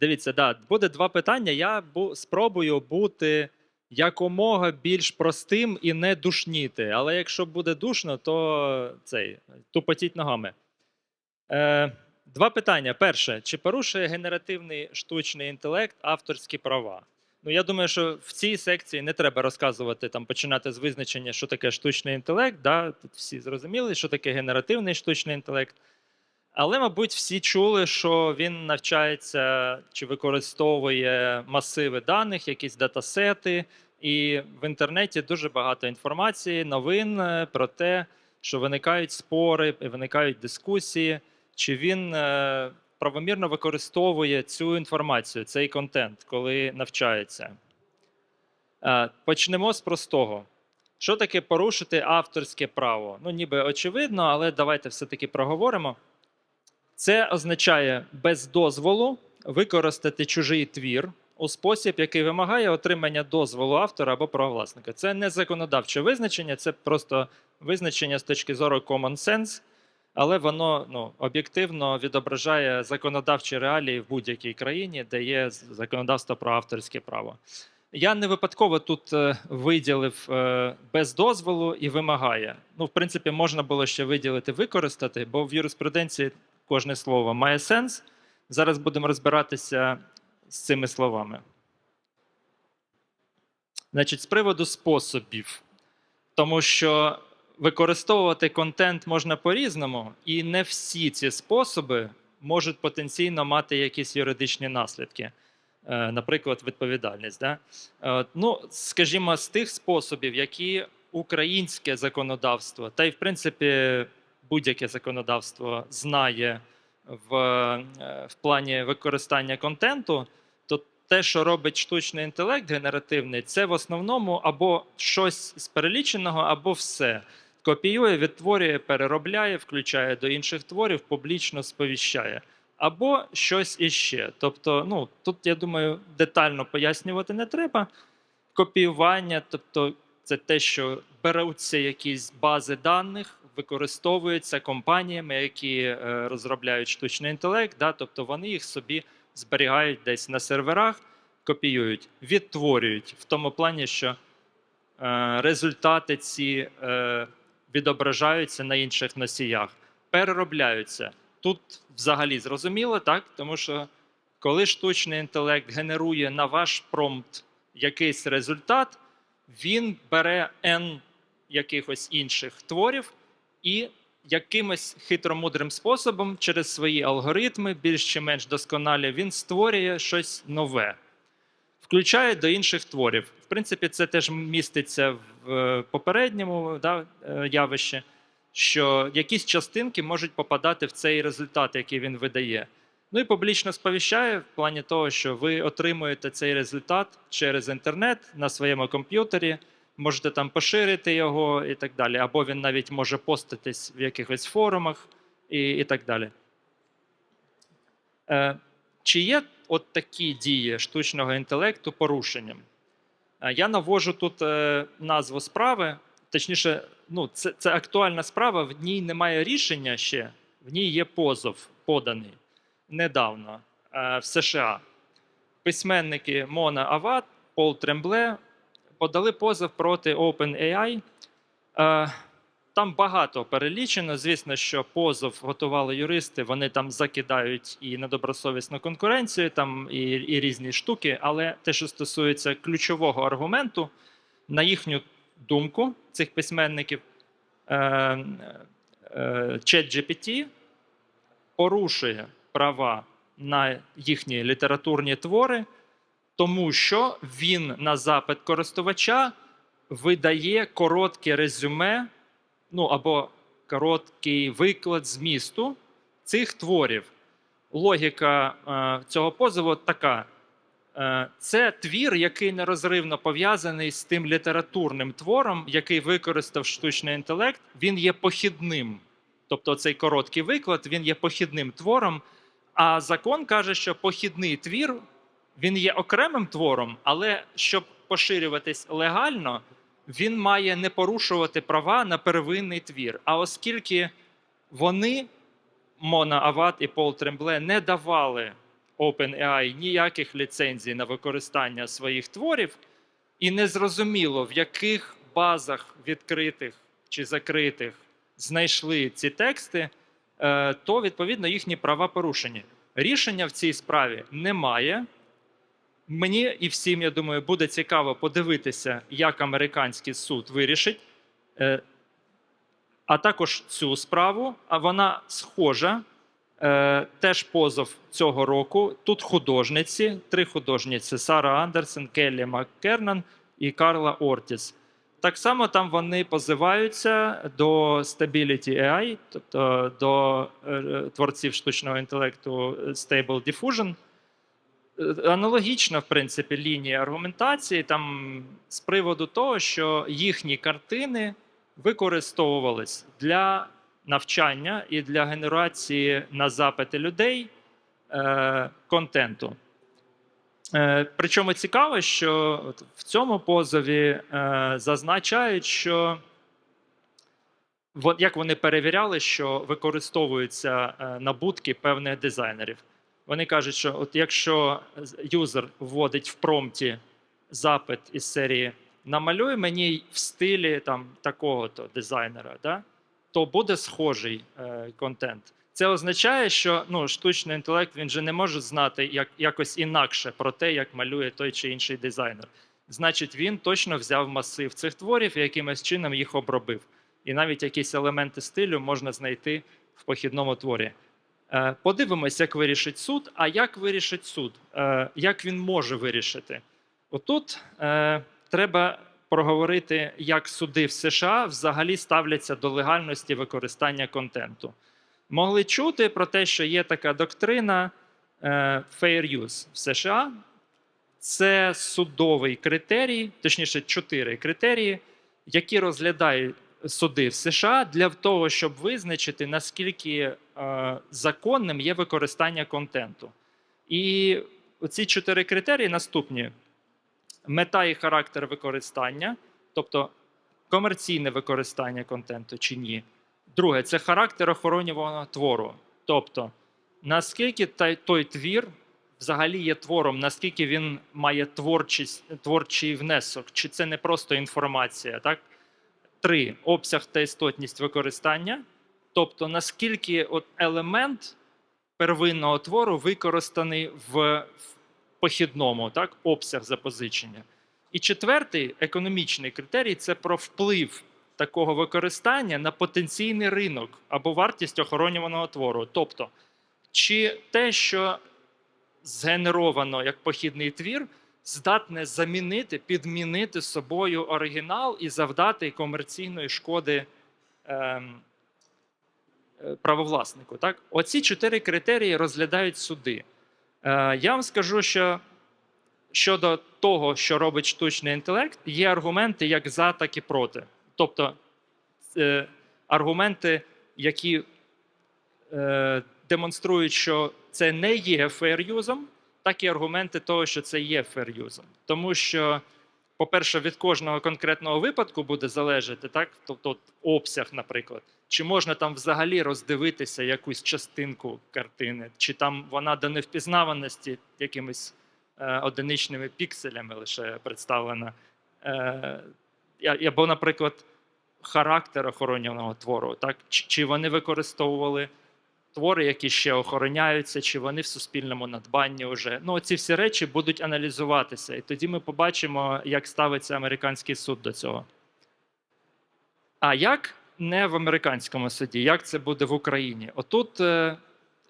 Дивіться, да, буде два питання. Я бу- спробую бути якомога більш простим і не душніти. Але якщо буде душно, то цей тупотіть ногами. Е, два питання. Перше, чи порушує генеративний штучний інтелект авторські права? Ну, я думаю, що в цій секції не треба розказувати там, починати з визначення, що таке штучний інтелект. Да? Тут всі зрозуміли, що таке генеративний штучний інтелект. Але, мабуть, всі чули, що він навчається чи використовує масиви даних, якісь датасети, і в інтернеті дуже багато інформації, новин е, про те, що виникають спори, виникають дискусії, чи він е, правомірно використовує цю інформацію, цей контент, коли навчається. Е, Почнемо з простого. Що таке порушити авторське право? Ну, ніби очевидно, але давайте все-таки проговоримо. Це означає без дозволу використати чужий твір у спосіб, який вимагає отримання дозволу автора або правовласника. Це не законодавче визначення, це просто визначення з точки зору common sense, але воно ну, об'єктивно відображає законодавчі реалії в будь-якій країні, де є законодавство про авторське право. Я не випадково тут е, виділив е, без дозволу і вимагає. Ну, в принципі, можна було ще виділити використати, бо в юриспруденції кожне слово має сенс. Зараз будемо розбиратися з цими словами. Значить, з приводу способів, тому що використовувати контент можна по-різному, і не всі ці способи можуть потенційно мати якісь юридичні наслідки, Е, наприклад, відповідальність. Да? Е, Ну, скажімо, з тих способів, які українське законодавство, та й в принципі будь-яке законодавство знає в, е, в плані використання контенту, то те, що робить штучний інтелект генеративний, це в основному або щось з переліченого, або все. Копіює, відтворює, переробляє, включає до інших творів, публічно сповіщає. Або щось іще. Тобто, ну тут я думаю, детально пояснювати не треба. Копіювання, тобто, це те, що беруться якісь бази даних, використовуються компаніями, які е, розробляють штучний інтелект, да, тобто вони їх собі зберігають десь на серверах, копіюють, відтворюють в тому плані, що е, результати ці е, відображаються на інших носіях, переробляються. Тут взагалі зрозуміло, так? Тому що коли штучний інтелект генерує на ваш промпт якийсь результат, він бере N якихось інших творів і якимось хитромудрим способом через свої алгоритми, більш чи менш досконалі, він створює щось нове, включає до інших творів. В принципі, це теж міститься в е, попередньому да, е, явищі, що якісь частинки можуть попадати в цей результат, який він видає. Ну і публічно сповіщає в плані того, що ви отримуєте цей результат через інтернет на своєму комп'ютері, можете там поширити його і так далі. Або він навіть може поститись в якихось форумах і, і так далі. Е, чи є от такі дії штучного інтелекту порушенням? Е, я навожу тут е, назву справи, точніше, ну, це, це актуальна справа, в ній немає рішення ще, в ній є позов поданий недавно е, в США. Письменники Мона Ават, Пол Трембле подали позов проти OpenAI. Е, Там багато перелічено. Звісно, що позов готували юристи, вони там закидають і недобросовісну конкуренцію, там і, і різні штуки. Але те, що стосується ключового аргументу, на їхню думку цих письменників, е, е, ChatGPT порушує права на їхні літературні твори, тому що він на запит користувача видає коротке резюме, ну або короткий виклад змісту цих творів. Логіка е, цього позову така. Е, Це твір, який нерозривно пов'язаний з тим літературним твором, який використав штучний інтелект. Він є похідним. Тобто, цей короткий виклад він є похідним твором. А закон каже, що похідний твір він є окремим твором, але щоб поширюватись легально, він має не порушувати права на первинний твір. А оскільки вони, Мона Ават і Пол Трембле, не давали OpenAI ніяких ліцензій на використання своїх творів, і незрозуміло, в яких базах відкритих чи закритих знайшли ці тексти, е, то відповідно їхні права порушені. Рішення в цій справі немає. Мені і всім, я думаю, буде цікаво подивитися, як американський суд вирішить. Е, А також цю справу, а вона схожа. Е, Теж позов цього року. Тут художниці, три художниці: Сара Андерсен, Келлі Маккернан і Карла Ортіс. Так само там вони позиваються до Stability AI, тобто до е, творців штучного інтелекту Stable Diffusion. Аналогічна, в принципі, лінія аргументації там з приводу того, що їхні картини використовувались для навчання і для генерації на запити людей е, контенту. Е, причому цікаво, що в цьому позові е, зазначають, що як вони перевіряли, що використовуються е, набутки певних дизайнерів. Вони кажуть, що от якщо юзер вводить в промпті запит із серії намалюй мені в стилі там такого-то дизайнера, да? то буде схожий е, контент. Це означає, що ну, штучний інтелект він же не може знати як, якось інакше про те, як малює той чи інший дизайнер. Значить, він точно взяв масив цих творів і якимось чином їх обробив. І навіть якісь елементи стилю можна знайти в похідному творі. Е, Подивимось, як вирішить суд. А як вирішить суд? Е, Як він може вирішити? Отут е, треба проговорити, як суди в США взагалі ставляться до легальності використання контенту. Могли чути про те, що є така доктрина fair use в США. Це судовий критерій, точніше, чотири критерії, які розглядають суди в США для того, щоб визначити, наскільки законним є використання контенту. І ці чотири критерії наступні: мета і характер використання, тобто комерційне використання контенту чи ні. Друге, це характер охоронюваного твору. Тобто, наскільки той, той твір взагалі є твором, наскільки він має творчість, творчий внесок, чи це не просто інформація, так? Три обсяг та істотність використання. Тобто, наскільки от елемент первинного твору використаний в, похідному, так, обсяг запозичення. І четвертий економічний критерій це про вплив такого використання на потенційний ринок або вартість охоронюваного твору. Тобто, чи те, що згенеровано як похідний твір, здатне замінити, підмінити собою оригінал і завдати комерційної шкоди ем, правовласнику. Так? Оці чотири критерії розглядають суди. Е, я вам скажу, що щодо того, що робить штучний інтелект, є аргументи як за, так і проти. Тобто е, аргументи, які е, демонструють, що це не є фейр-юзом, так і аргументи того, що це є фейр-юзом. Тому що, по-перше, від кожного конкретного випадку буде залежати, так? тобто обсяг, наприклад, чи можна там взагалі роздивитися якусь частинку картини, чи там вона до невпізнаваності якимись е, одиничними пікселями лише представлена. Е, або, наприклад, характер охоронюваного твору, так? Чи, чи вони використовували твори, які ще охороняються, чи вони в суспільному надбанні вже. Ну, ці всі речі будуть аналізуватися, і тоді ми побачимо, як ставиться американський суд до цього. А як не в американському суді, як це буде в Україні? Отут, е,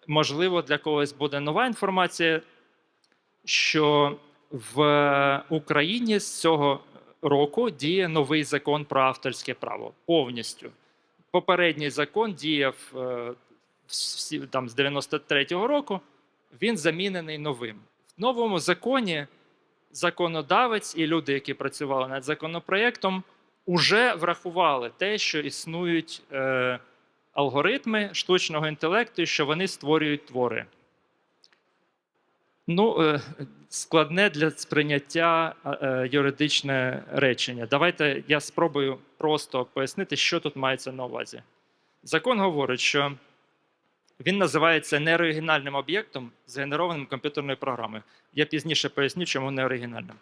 можливо, для когось буде нова інформація, що в Україні з цього року діє новий закон про авторське право повністю. Попередній закон діяв е, там, з 93-го року, він замінений новим. В новому законі законодавець і люди, які працювали над законопроєктом, уже врахували те, що існують е, алгоритми штучного інтелекту, і що вони створюють твори. Ну, е, складне для сприйняття е, юридичне речення. Давайте я спробую просто пояснити, що тут мається на увазі. Закон говорить, що він називається неоригінальним об'єктом, згенерованим комп'ютерною програмою. Я пізніше поясню, чому неоригінальним.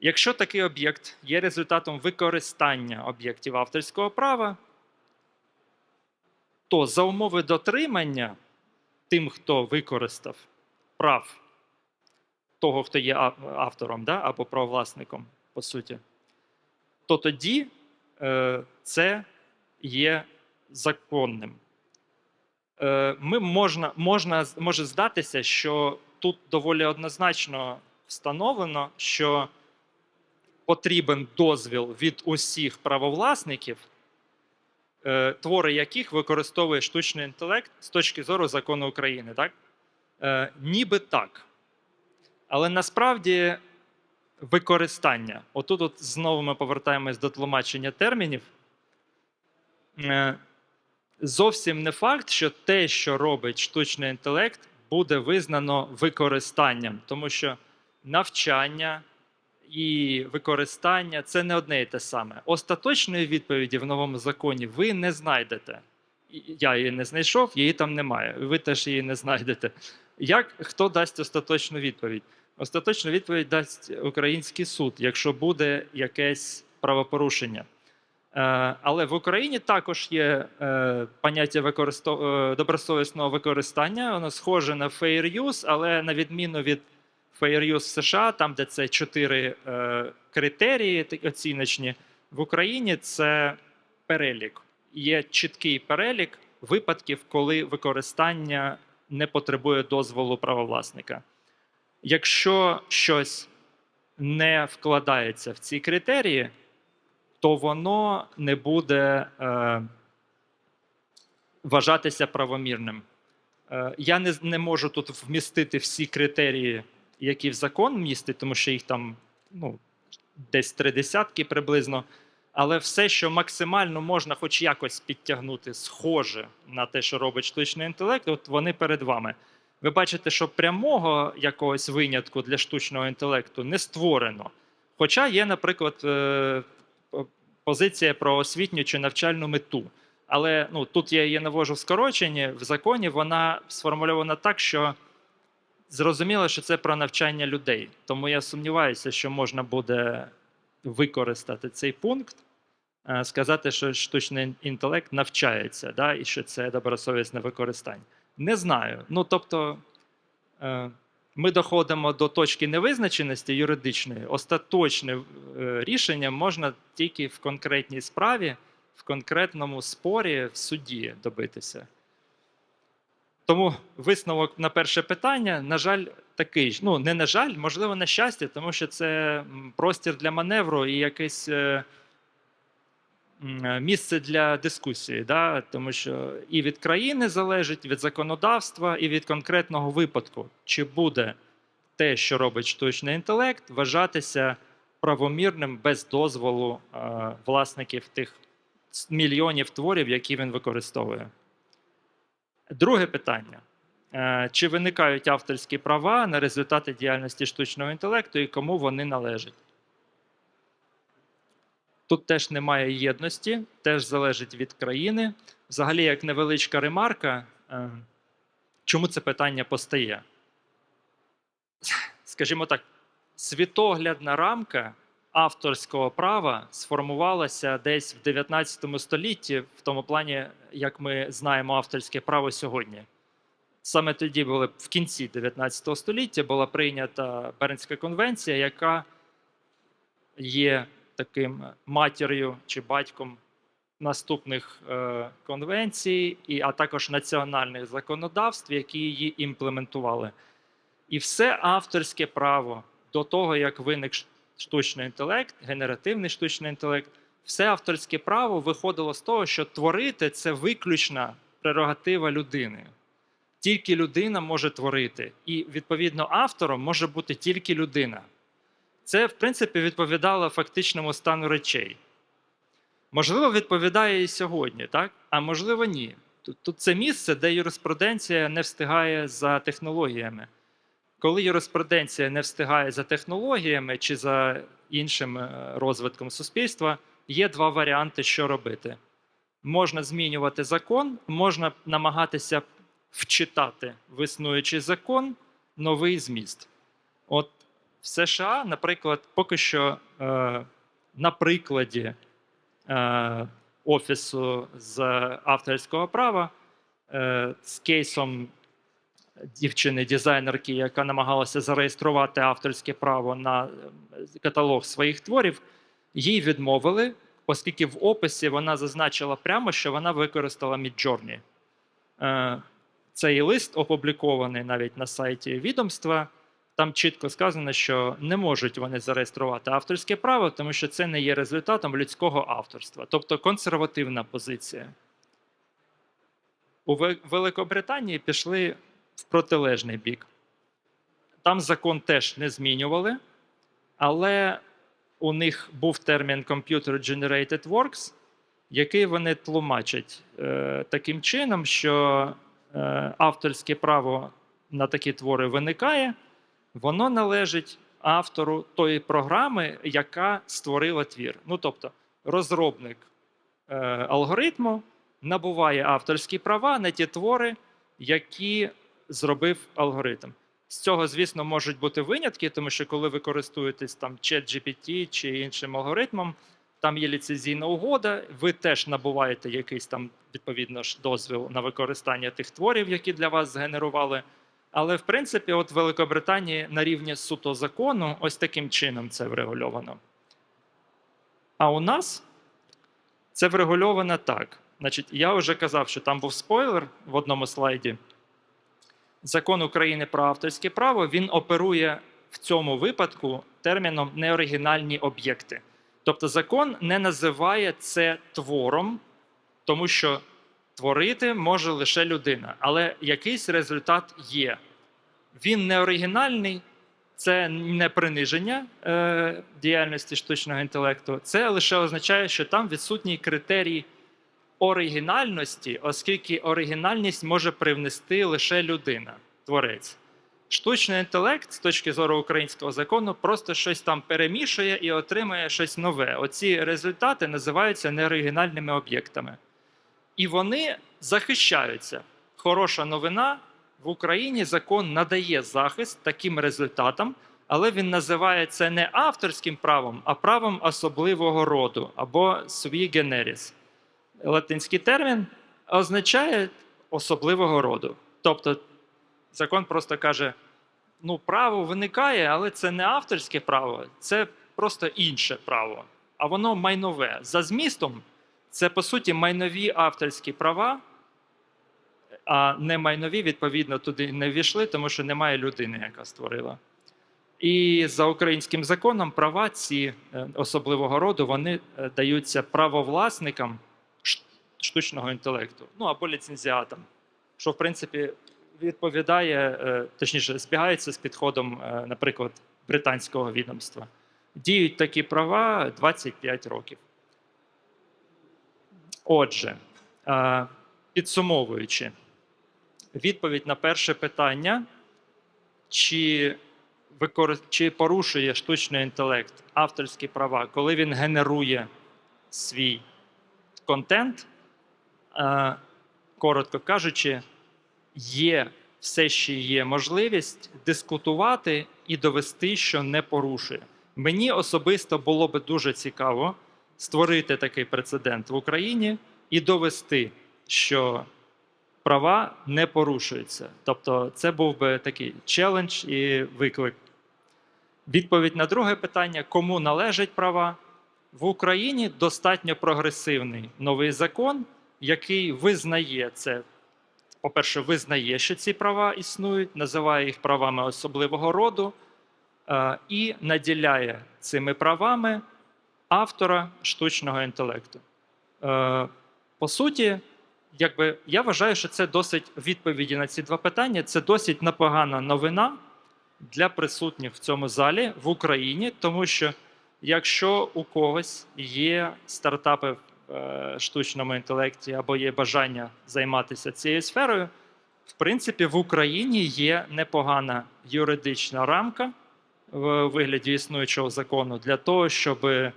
Якщо такий об'єкт є результатом використання об'єктів авторського права, то за умови дотримання тим, хто використав прав того, хто є автором да, або правовласником, по суті, то тоді е, це є законним. Е, ми можна, можна, може здатися, що тут доволі однозначно встановлено, що потрібен дозвіл від усіх правовласників, е, твори яких використовує штучний інтелект з точки зору закону України. Так? Е, ніби так. Але насправді використання. Отут от знову ми повертаємось до тлумачення термінів. Е, Зовсім не факт, що те, що робить штучний інтелект, буде визнано використанням, тому що навчання і використання це не одне і те саме. Остаточної відповіді в новому законі ви не знайдете. Я її не знайшов, її там немає. Ви теж її не знайдете. Як хто дасть остаточну відповідь? Остаточну відповідь дасть український суд, якщо буде якесь правопорушення. Е, Але в Україні також є е, поняття використо... е, добросовісного використання. Воно схоже на fair use, але на відміну від fair use США, там, де це чотири е, критерії оціночні, в Україні це перелік. Є чіткий перелік випадків, коли використання не потребує дозволу правовласника. Якщо щось не вкладається в ці критерії, то воно не буде е, вважатися правомірним. Е, я не, не можу тут вмістити всі критерії, які в закон містить, тому що їх там ну, десь три десятки приблизно. Але все, що максимально можна хоч якось підтягнути, схоже на те, що робить штучний інтелект, от вони перед вами. Ви бачите, що прямого якогось винятку для штучного інтелекту не створено. Хоча є, наприклад, е, позиція про освітню чи навчальну мету. Але ну, тут я її навожу в скороченні, в законі вона сформульована так, що зрозуміло, що це про навчання людей. Тому я сумніваюся, що можна буде використати цей пункт, е, сказати, що штучний інтелект навчається, да, і що це добросовісне використання. Не знаю. Ну тобто, е, ми доходимо до точки невизначеності юридичної. Остаточне е, рішення можна тільки в конкретній справі, в конкретному спорі в суді добитися. Тому висновок на перше питання, на жаль, такий. Ну, не на жаль, можливо, на щастя, тому що це простір для маневру і якесь е, е, місце для дискусії. Да? Тому що і від країни залежить, від законодавства, і від конкретного випадку, чи буде те, що робить штучний інтелект, вважатися правомірним без дозволу е, власників тих мільйонів творів, які він використовує. Друге питання. Е, Чи виникають авторські права на результати діяльності штучного інтелекту і кому вони належать? Тут теж немає єдності, теж залежить від країни. Взагалі, як невеличка ремарка, е, чому це питання постає? Скажімо так, світоглядна рамка авторського права сформувалася десь в 19 столітті, в тому плані, як ми знаємо авторське право сьогодні. Саме тоді були в кінці 19 століття була прийнята Бернська конвенція, яка є таким матір'ю чи батьком наступних е, конвенцій, і, а також національних законодавств, які її імплементували. І все авторське право до того, як виник штучний інтелект, генеративний штучний інтелект, все авторське право виходило з того, що творити це виключна прерогатива людини. Тільки людина може творити, і відповідно автором може бути тільки людина. Це, в принципі, відповідало фактичному стану речей. Можливо, відповідає і сьогодні, так? а можливо, ні. Тут, тут це місце, де юриспруденція не встигає за технологіями. Коли юриспруденція не встигає за технологіями чи за іншим е, розвитком суспільства, є два варіанти, що робити. Можна змінювати закон, можна намагатися вчитати в існуючий закон новий зміст. От в США, наприклад, поки що е, на прикладі е, офісу з авторського права е, з кейсом дівчини-дизайнерки, яка намагалася зареєструвати авторське право на е, каталог своїх творів, їй відмовили, оскільки в описі вона зазначила прямо, що вона використала Midjourney. Е, Цей лист опублікований навіть на сайті відомства. Там чітко сказано, що не можуть вони зареєструвати авторське право, тому що це не є результатом людського авторства, тобто консервативна позиція. У Великобританії пішли в протилежний бік. Там закон теж не змінювали, але у них був термін Computer Generated Works, який вони тлумачать е, таким чином, що е, авторське право на такі твори виникає, воно належить автору тої програми, яка створила твір. Ну тобто, розробник е, алгоритму набуває авторські права на ті твори, які зробив алгоритм. З цього, звісно, можуть бути винятки, тому що коли ви користуєтесь там ChatGPT чи іншим алгоритмом, там є ліцензійна угода, ви теж набуваєте якийсь там відповідно ж дозвіл на використання тих творів, які для вас згенерували. Але в принципі, от в Великобританії на рівні суто закону, ось таким чином це врегульовано. А у нас це врегульовано так. Значить, я вже казав, що там був спойлер в одному слайді. Закон України про авторське право він оперує в цьому випадку терміном неоригінальні об'єкти. Тобто закон не називає це твором, тому що творити може лише людина, але якийсь результат є. Він не оригінальний, це не приниження е, діяльності штучного інтелекту, це лише означає, що там відсутній критерій оригінальності, оскільки оригінальність може привнести лише людина, творець. Штучний інтелект з точки зору українського закону просто щось там перемішує і отримує щось нове. Оці результати називаються неоригінальними об'єктами. І вони захищаються. Хороша новина в Україні закон надає захист таким результатам, але він називає це не авторським правом, а правом особливого роду або sui generis. Латинський термін означає особливого роду. Тобто закон просто каже: ну, право виникає, але це не авторське право, це просто інше право. А воно майнове. За змістом, це по суті майнові авторські права, а не майнові, відповідно, туди не ввійшли, тому що немає людини, яка створила. І за українським законом права ці е, особливого роду вони е, даються правовласникам штучного інтелекту, ну або ліцензіатам, що в принципі відповідає, е, точніше, збігається з підходом, е, наприклад, британського відомства. Діють такі права 25 років. Отже, е, підсумовуючи, відповідь на перше питання, чи, чи порушує штучний інтелект авторські права, коли він генерує свій контент, коротко кажучи, є все ще є можливість дискутувати і довести, що не порушує. Мені особисто було би дуже цікаво створити такий прецедент в Україні і довести, що права не порушуються. Тобто, це був би такий челендж і виклик. Відповідь на друге питання: кому належать права? В Україні достатньо прогресивний новий закон, який визнає це. По-перше, визнає, що ці права існують, називає їх правами особливого роду е, і наділяє цими правами автора штучного інтелекту. Е, По суті, якби я вважаю, що це досить відповіді на ці два питання. Це досить непогана новина для присутніх в цьому залі в Україні, тому що якщо у когось є стартапи штучному інтелекті або є бажання займатися цією сферою, в принципі, в Україні є непогана юридична рамка в вигляді існуючого закону для того, щоб е,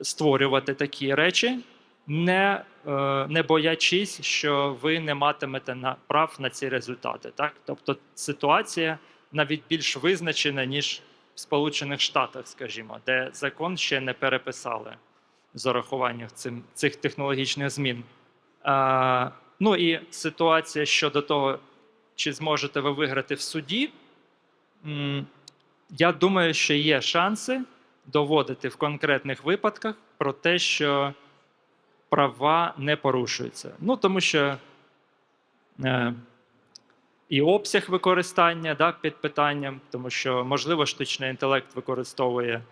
створювати такі речі, не е, не боячись, що ви не матимете на прав на ці результати. Так? Тобто ситуація навіть більш визначена, ніж в Сполучених Штатах, скажімо, де закон ще не переписали з урахуванням цим, цих технологічних змін. Е, ну і ситуація щодо того, чи зможете ви виграти в суді. Я думаю, що є шанси доводити в конкретних випадках про те, що права не порушуються. Ну, тому що е, і обсяг використання да, під питанням, тому що, можливо, штучний інтелект використовує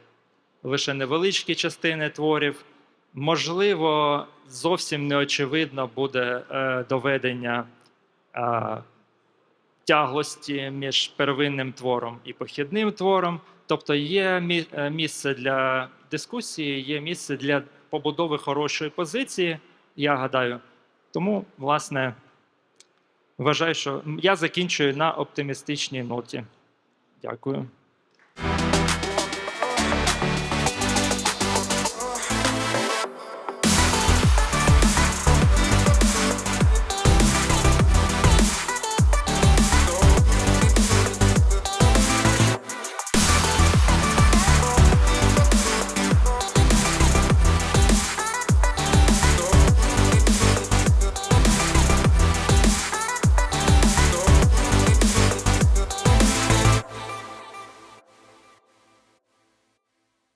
лише невеличкі частини творів. Можливо, зовсім неочевидно буде е, доведення е, тяглості між первинним твором і похідним твором. Тобто є е, місце для дискусії, є місце для побудови хорошої позиції, я гадаю. Тому, власне, вважаю, що я закінчую на оптимістичній ноті. Дякую.